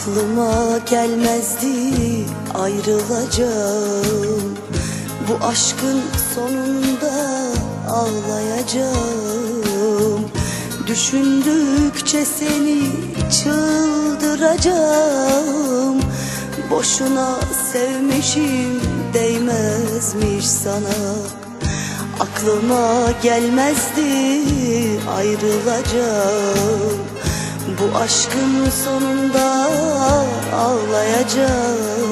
Aklıma gelmezdi ayrılacağım. Bu aşkın sonunda ağlayacağım. Düşündükçe seni çıldıracağım. Boşuna sevmişim değmezmiş sana. Aklıma gelmezdi ayrılacağım Bu aşkın sonunda ağlayacağım.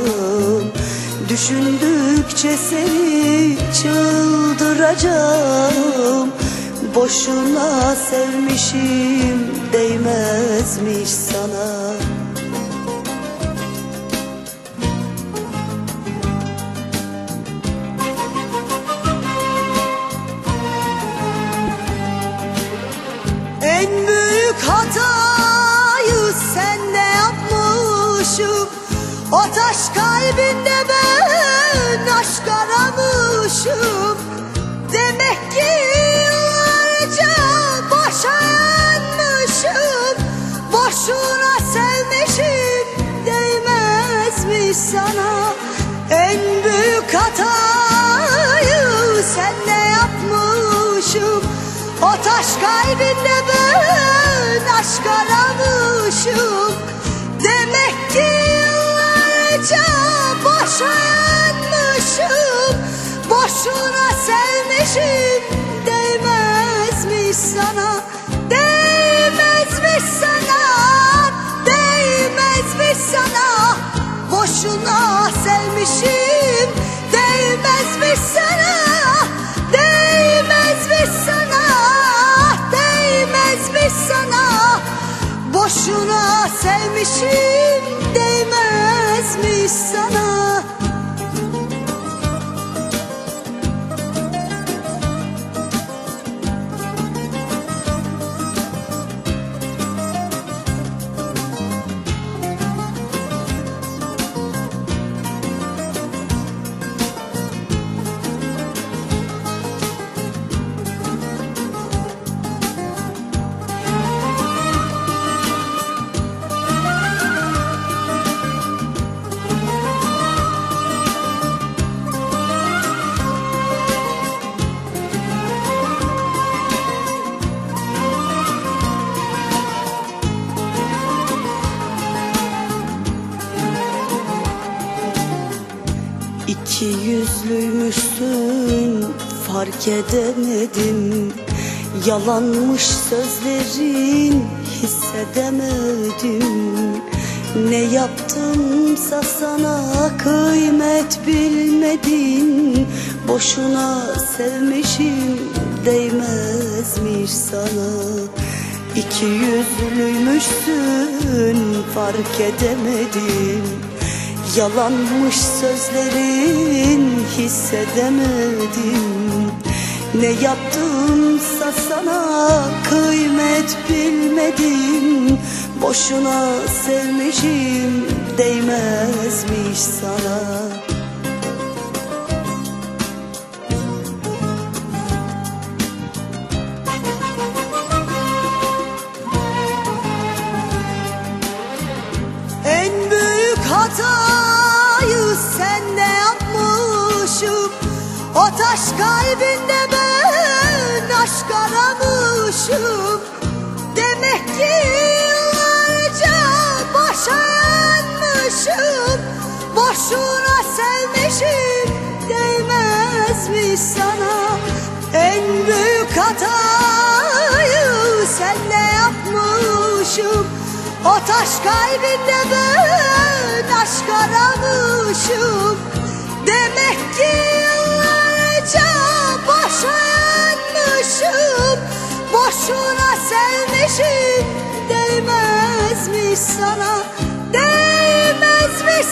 Düşündükçe seni çıldıracağım. Boşuna sevmişim değmezmiş sana taş kalbinde ben aşk aramışım. Demek ki yıllarca boşa yanmışım. Boşuna sevmişim değmezmiş sana. En büyük hatayı senle yapmışım. O taş kalbinde ben aşk aramışım boşa yanmışım Boşuna sevmişim. Değmezmiş sana Değmezmiş sana Değmezmiş sana. Boşuna sevmişim Değmezmiş sana Boşuna sevmişim Değmezmiş sana İki yüzlüymüşsün fark edemedim. Yalanmış sözlerin hissedemedim. Ne yaptımsa sana kıymet bilmedin. Boşuna sevmişim değmezmiş sana. İki yüzlüymüşsün fark edemedim Yalanmış sözlerin hissedemedim. Ne yaptımsa sana kıymet bilmedim. Boşuna sevmişim değmezmiş sana O taş kalbinde ben aşk aramışım. Demek ki yıllarca boşa yanmışım Boşuna sevmişim değmezmiş sana. En büyük hatayı senle yapmışım. O taş kalbinde ben aşk aramışım. Demek ki sevmişim değmezmiş sana Değmezmiş